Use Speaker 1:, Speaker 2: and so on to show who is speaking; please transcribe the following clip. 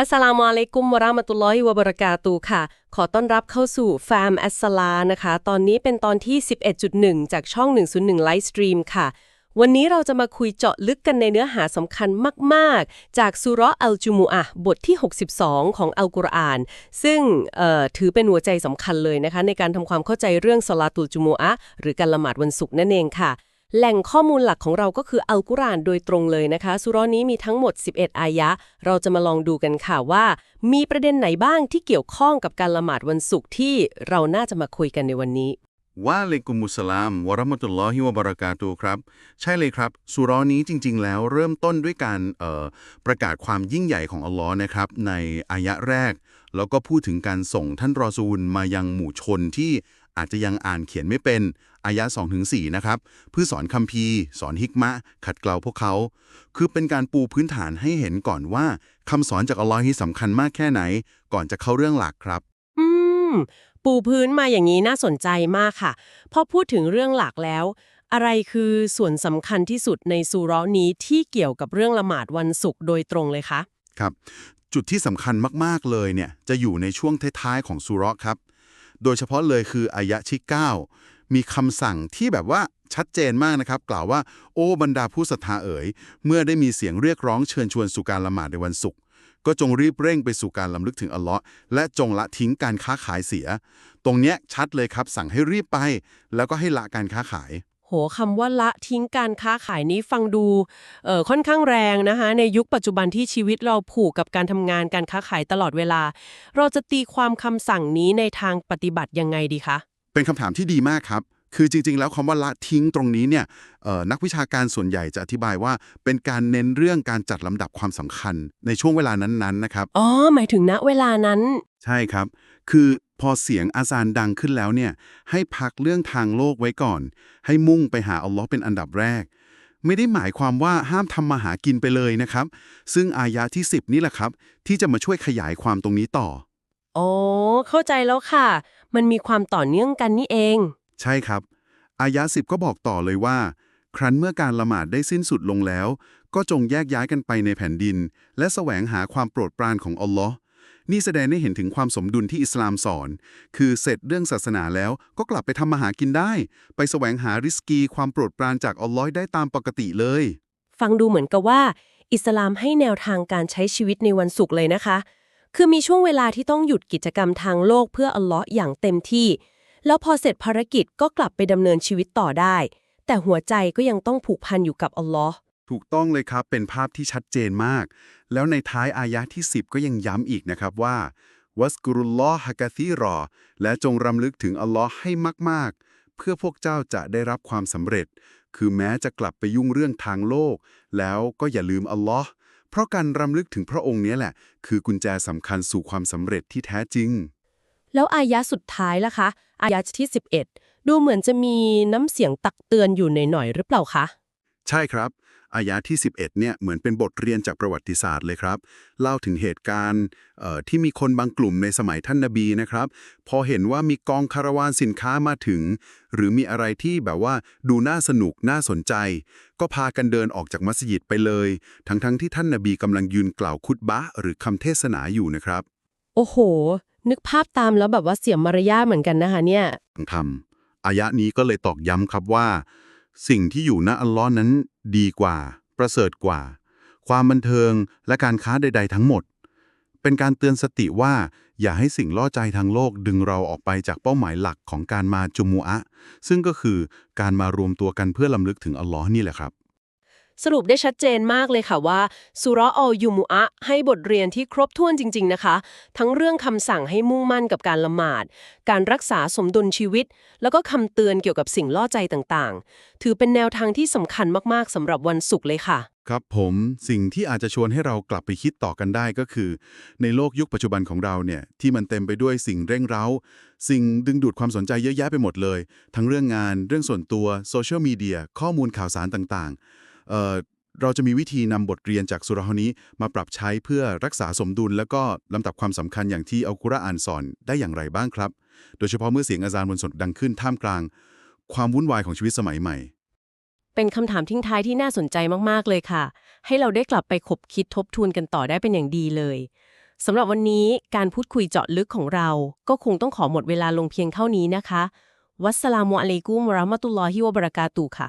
Speaker 1: อัสสลามุอะลัยกุมวะราะมะตุลลอฮิวะบะเราะกาตุฮ์ค่ะ ขอต้อนรับเข้าสู่ฟาร์มอัสสลานะคะ ตอนนี้เป็นตอนที่ 11.1 จากช่อง 101ไลฟ์สตรีมค่ะ วันนี้เราจะมาคุยเจาะลึกกันในเนื้อหาสำคัญมาก ๆ จากสุเราะห์อัลจุมูอะบทที่ 62 ของอัลกุรอาน ซึ่งเอ่อถือเป็นหัวใจสำคัญเลยนะคะ ในการทำความเข้าใจเรื่องสลาตุลจุมูอะหรือการละหมาดวันศุกร์นั่นเองค่ะ แหล่งข้อมูลหลักของเราก็คืออัลกุรอานโดยตรงเลยนะคะสุราะห์นี้มีทั้งหมด 11 อายะ เราจะมาลองดูกันค่ะว่า มีประเด็นไหนบ้างที่เกี่ยวข้องกับการละหมาดวันศุกร์ที่เราน่าจะมาคุยกันในวันนี้
Speaker 2: ว่าเลกุมุสลามวะเราะมะตุลลอฮิวะบะเราะกาตุครับ ใช่เลยครับสุราะห์นี้จริง ๆ แล้วเริ่มต้นด้วยการประกาศความยิ่งใหญ่ของอัลลอฮ์นะครับในอายะแรก แล้วก็พูดถึงการส่งท่านรอซูลมายังหมู่ชนที่ อาจจะยังอ่านเขียนไม่เป็น อายะ2-4นะครับ เพื่อสอนคัมภีร์ สอนฮิกมะห์ขัดเกลาพวกเขา คือเป็นการปูพื้นฐานให้เห็นก่อนว่าคำสอนจากอัลลอฮ์ที่สำคัญมากแค่ไหน ก่อนจะเข้าเรื่องหลักครับ
Speaker 1: อืม ปูพื้นมาอย่างนี้น่าสนใจมากค่ะ พอพูดถึงเรื่องหลักแล้ว อะไรคือส่วนสำคัญที่สุดในสุเราะห์นี้ที่เกี่ยวกับเรื่องละหมาดวันศุกร์โดยตรงเลยคะ
Speaker 2: ครับ จุดที่สำคัญมากๆเลยเนี่ยจะอยู่ในช่วงท้ายๆของสุเราะห์ครับ โดยเฉพาะเลยคืออายะที่9มีคำสั่งที่แบบว่าชัดเจนมากนะครับ กล่าวว่าโอ้บรรดาผู้ศรัทธาเอ๋ย เมื่อได้มีเสียงเรียกร้องเชิญชวนสู่การละหมาดในวันศุกร์ก็จงรีบเร่งไปสู่การลำลึกถึงอัลเลาะห์และจงละทิ้งการค้าขายเสีย ตรงเนี้ยชัดเลยครับสั่งให้รีบไป แล้วก็ให้ละการค้าขาย
Speaker 1: โหคำว่าละทิ้งการค้าขายนี้ฟังดูเอ่อค่อนข้างแรงนะคะในยุคปัจจุบันที่ชีวิตเราผูกกับการทำงานการค้าขายตลอดเวลา เราจะตีความคำสั่งนี้ในทางปฏิบัติยังไงดีคะ
Speaker 2: เป็นคำถามที่ดีมากครับ คือจริง ๆ แล้วคำว่าละทิ้งตรงนี้เนี่ยเอ่อนักวิชาการส่วนใหญ่จะอธิบายว่า เป็นการเน้นเรื่องการจัดลำดับความสำคัญในช่วงเวลานั้นๆนะครับ
Speaker 1: อ๋อหมายถึงณเวลานั้น
Speaker 2: ใช่ครับ คือ พอเสียงอาซานดังขึ้นแล้วเนี่ย ให้พักเรื่องทางโลกไว้ก่อน ให้มุ่งไปหาอัลลอฮ์เป็นอันดับแรก ไม่ได้หมายความว่าห้ามทำมาหากินไปเลยนะครับ ซึ่งอายะที่ 10 นี่แหละครับ ที่จะมาช่วยขยายความตรงนี้ต่อ
Speaker 1: อ๋อ เข้าใจแล้วค่ะ มันมีความต่อเนื่องกันนี่เอง
Speaker 2: ใช่ครับ อายะสิบก็บอกต่อเลยว่า ครั้นเมื่อการละหมาดได้สิ้นสุดลงแล้ว ก็จงแยกย้ายกันไปในแผ่นดิน และแสวงหาความโปรดปรานของอัลลอฮ์ นี่แสดงให้เห็นถึงความสมดุลที่อิสลามสอน คือเสร็จเรื่องศาสนาแล้วก็กลับไปทำมาหากินได้ ไปแสวงหาริสกีความโปรดปรานจากอัลลอฮ์ได้ตามปกติเลย
Speaker 1: ฟังดูเหมือนกับว่า อิสลามให้แนวทางการใช้ชีวิตในวันศุกร์เลยนะคะ คือมีช่วงเวลาที่ต้องหยุดกิจกรรมทางโลกเพื่ออัลลาะห์อย่างเต็มที่ แล้วพอเสร็จภารกิจก็กลับไปดำเนินชีวิตต่อได้ แต่หัวใจก็ยังต้องผูกพันอยู่กับอัลลาะห์
Speaker 2: ถูกต้องเลยครับเป็นภาพที่ชัดเจนมาก แล้วในท้ายอายะที่ 10 ก็ยังย้ำอีกนะครับว่าวัสกุรุลลอฮะกะซีรอ และจงรำลึกถึงอัลลอฮ์ให้มาก ๆ เพื่อพวกเจ้าจะได้รับความสำเร็จ คือแม้จะกลับไปยุ่งเรื่องทางโลก แล้วก็อย่าลืมอัลลอฮ์เพราะการรำลึกถึงพระองค์เนี้แหละ คือกุญแจสำคัญสู่ความสำเร็จที่แท้จริง
Speaker 1: แล้วอายะสุดท้ายล่ะคะ อายะที่ 11 ดูเหมือนจะมีน้ำเสียงตักเตือนอยู่หน่อยๆหรือเปล่าคะ
Speaker 2: ใช่ครับ อายะที่ 11เนี่ยเหมือนเป็นบทเรียนจากประวัติศาสตร์เลยครับ เล่าถึงเหตุการณ์เอ่อที่มีคนบางกลุ่มในสมัยท่านนบีนะครับ พอเห็นว่ามีกองคาราวานสินค้ามาถึง หรือมีอะไรที่แบบว่าดูน่าสนุกน่าสนใจ ก็พากันเดินออกจากมัสยิดไปเลย ทั้งๆทที่ท่านนบีกำลังยืนกล่าวคุตบะห์หรือคำเทศนาอยู่นะครับ
Speaker 1: โอ้โห นึกภาพตามแล้วแบบว่าเสียมารยาทเหมือนกันนะคะเนี่ย
Speaker 2: ทำอายะนี้ก็เลยตอกย้ำครับว่า สิ่งที่อยู่ณอัลลอฮ์นั้นดีกว่า ประเสริฐกว่า ความบันเทิงและการค้าใด ๆ ทั้งหมด เป็นการเตือนสติว่า อย่าให้สิ่งล่อใจทางโลกดึงเราออกไปจากเป้าหมายหลักของการมาจุมูอะซึ่งก็คือการมารวมตัวกันเพื่อลำลึกถึงอัลลอฮ์นี่แหละครับ
Speaker 1: สรุปได้ชัดเจนมากเลยค่ะว่าสุราะห์อัลยุมุอะให้บทเรียนที่ครบถ้วนจริง ๆ นะคะ ทั้งเรื่องคำสั่งให้มุ่งมั่นกับการละหมาด การรักษาสมดุลชีวิต แล้วก็คำเตือนเกี่ยวกับสิ่งล่อใจต่างๆ ถือเป็นแนวทางที่สำคัญมากๆสำหรับวันศุกร์เลยค่ะ
Speaker 2: ครับผมสิ่งที่อาจจะชวนให้เรากลับไปคิดต่อกันได้ก็คือ ในโลกยุคปัจจุบันของเราเนี่ยที่มันเต็มไปด้วยสิ่งเร่งเร้า สิ่งดึงดูดความสนใจเยอะแยะไปหมดเลย ทั้งเรื่องงาน เรื่องส่วนตัวโซเชียลมีเดียข้อมูลข่าวสารต่างๆ เราจะมีวิธีนำบทเรียนจากสุราห์นี้มาปรับใช้เพื่อรักษาสมดุล และก็ลำดับความสำคัญอย่างที่อัลกุรอานสอนได้อย่างไรบ้างครับ โดยเฉพาะเมื่อเสียงอาจารย์บนสดดังขึ้นท่ามกลาง ความวุ่นวายของชีวิตสมัยใหม่
Speaker 1: เป็นคำถามทิ้งท้ายที่น่าสนใจมากๆเลยค่ะ ให้เราได้กลับไปคบคิดทบทวนกันต่อได้เป็นอย่างดีเลยสำหรับวันนี้การพูดคุยเจาะลึกของเรา ก็คงต้องขอหมดเวลาลงเพียงเท่านี้นะคะ วัสสลามุอะลัยกุมวะรามะตุลลอฮิวะบะเราะกาตุค่ะ